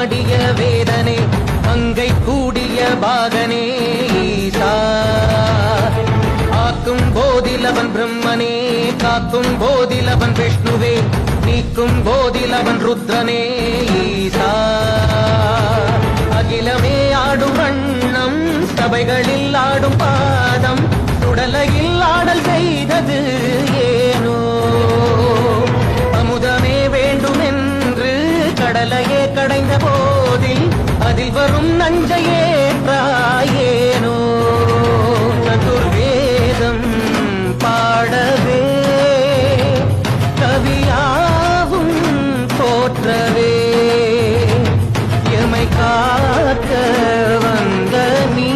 வேதனே அங்கை கூடிய பாகனே ஈசா. ஆக்கும் போதிலவன் பிரம்மனே காக்கும் போதிலவன் விஷ்ணுவே நீக்கும் போதிலவன் ருத்ரனே ஈசா. அகிலமே ஆடும் வண்ணம் சபைகளில் ஆடும் காக்க வந்த நீ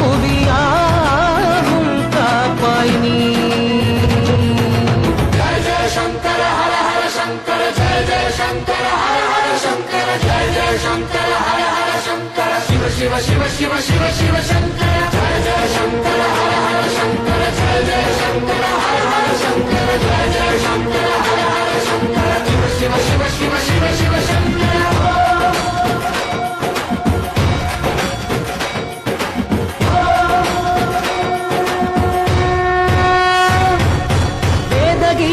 புவியாவும் காப்பாய் நீ.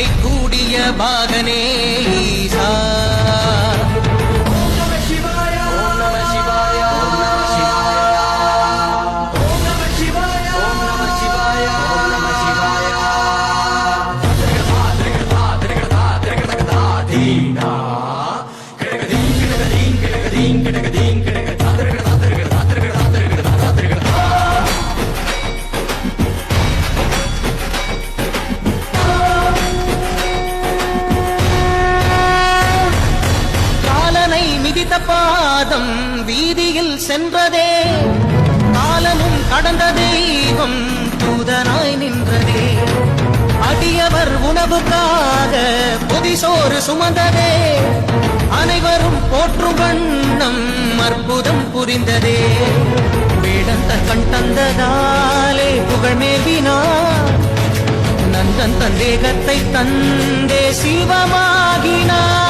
மங்கை கூடிய பாகனே ஈசா ஓம் வைத்த பாதம் வீதியில் சென்றதே. காலமும் கடந்த தெய்வம் தூதனாய் நின்றதே. அடியவர் உணவுக்காக புதிசோறு சுமந்ததே. அனைவரும் போற்றும் வண்ணம் அற்புதம் புரிந்ததே. வேடந்த கண் தந்ததாலே புகழ் மேவினார். நந்தன் தன் தேகத்தை தந்தே சிவமாகினார்.